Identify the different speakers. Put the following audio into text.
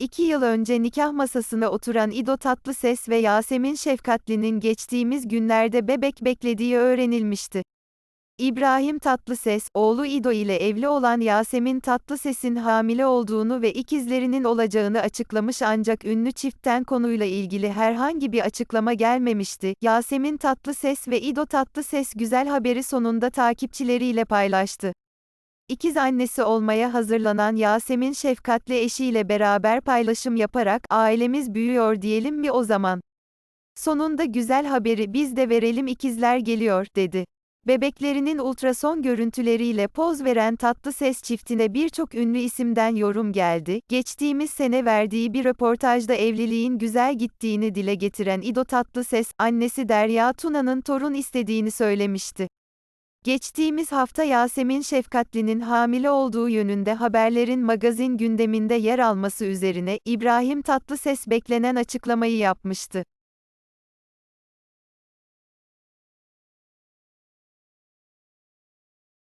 Speaker 1: İki yıl önce nikah masasına oturan İdo Tatlıses ve Yasemin Şefkatli'nin geçtiğimiz günlerde bebek beklediği öğrenilmişti. İbrahim Tatlıses, oğlu İdo ile evli olan Yasemin Tatlıses'in hamile olduğunu ve ikizlerinin olacağını açıklamış ancak ünlü çiftten konuyla ilgili herhangi bir açıklama gelmemişti. Yasemin Tatlıses ve İdo Tatlıses güzel haberi sonunda takipçileriyle paylaştı. İkiz annesi olmaya hazırlanan Yasemin şefkatli eşiyle beraber paylaşım yaparak ailemiz büyüyor diyelim mi o zaman? Sonunda güzel haberi biz de verelim ikizler geliyor dedi. Bebeklerinin ultrason görüntüleriyle poz veren tatlı ses çiftine birçok ünlü isimden yorum geldi. Geçtiğimiz sene verdiği bir röportajda evliliğin güzel gittiğini dile getiren İdo Tatlıses, annesi Derya Tuna'nın torun istediğini söylemişti. Geçtiğimiz hafta Yasemin Şefkatli'nin hamile olduğu yönünde haberlerin magazin gündeminde yer alması üzerine İbrahim Tatlıses beklenen açıklamayı yapmıştı.